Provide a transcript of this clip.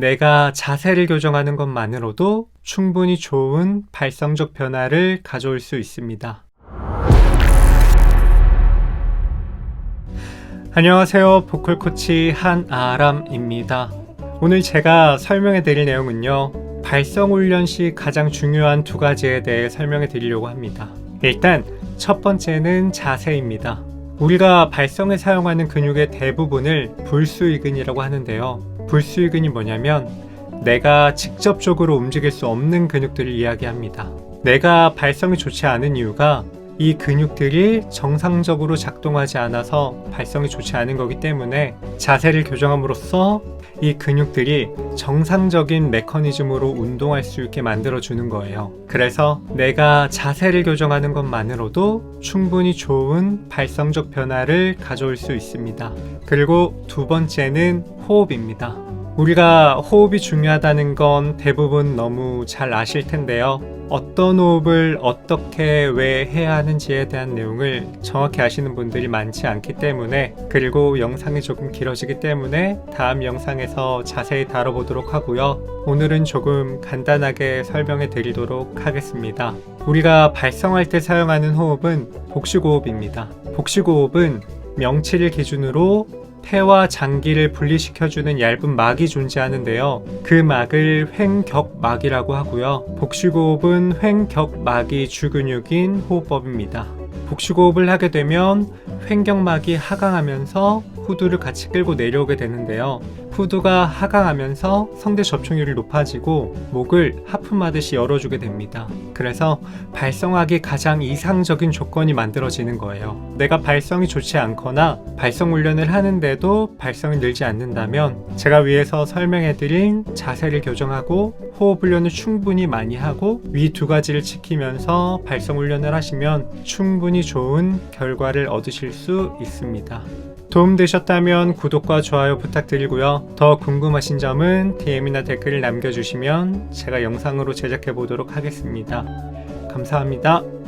내가 자세를 교정하는 것만으로도 충분히 좋은 발성적 변화를 가져올 수 있습니다. 안녕하세요. 보컬 코치 한아람입니다. 오늘 제가 설명해 드릴 내용은요. 발성 훈련 시 가장 중요한 두 가지에 대해 설명해 드리려고 합니다. 일단 첫 번째는 자세입니다. 우리가 발성에 사용하는 근육의 대부분을 불수이근이라고 하는데요. 불수이근이 뭐냐면 내가 직접적으로 움직일 수 없는 근육들을 이야기합니다. 내가 발성이 좋지 않은 이유가 이 근육들이 정상적으로 작동하지 않아서 발성이 좋지 않은 거기 때문에 자세를 교정함으로써 이 근육들이 정상적인 메커니즘으로 운동할 수 있게 만들어주는 거예요. 그래서 내가 자세를 교정하는 것만으로도 충분히 좋은 발성적 변화를 가져올 수 있습니다. 그리고 두 번째는 호흡입니다. 우리가 호흡이 중요하다는 건 대부분 너무 잘 아실 텐데요. 어떤 호흡을 어떻게 왜 해야 하는지에 대한 내용을 정확히 아시는 분들이 많지 않기 때문에 그리고 영상이 조금 길어지기 때문에 다음 영상에서 자세히 다뤄보도록 하고요. 오늘은 조금 간단하게 설명해 드리도록 하겠습니다. 우리가 발성할 때 사용하는 호흡은 복식호흡입니다. 복식호흡은 명치를 기준으로 폐와 장기를 분리시켜주는 얇은 막이 존재하는데요. 그 막을 횡격막이라고 하고요. 복식호흡은 횡격막이 주근육인 호흡법입니다. 복식호흡을 하게 되면 횡격막이 하강하면서 후두를 같이 끌고 내려오게 되는데요. 후두가 하강하면서 성대 접촉률이 높아지고 목을 하품하듯이 열어주게 됩니다. 그래서 발성하기 가장 이상적인 조건이 만들어지는 거예요. 내가 발성이 좋지 않거나 발성 훈련을 하는데도 발성이 늘지 않는다면 제가 위에서 설명해드린 자세를 교정하고 호흡 훈련을 충분히 많이 하고 위 두 가지를 지키면서 발성 훈련을 하시면 충분히 좋은 결과를 얻으실 수 있습니다. 도움되셨다면 구독과 좋아요 부탁드리고요. 더 궁금하신 점은 DM이나 댓글을 남겨주시면 제가 영상으로 제작해 보도록 하겠습니다. 감사합니다.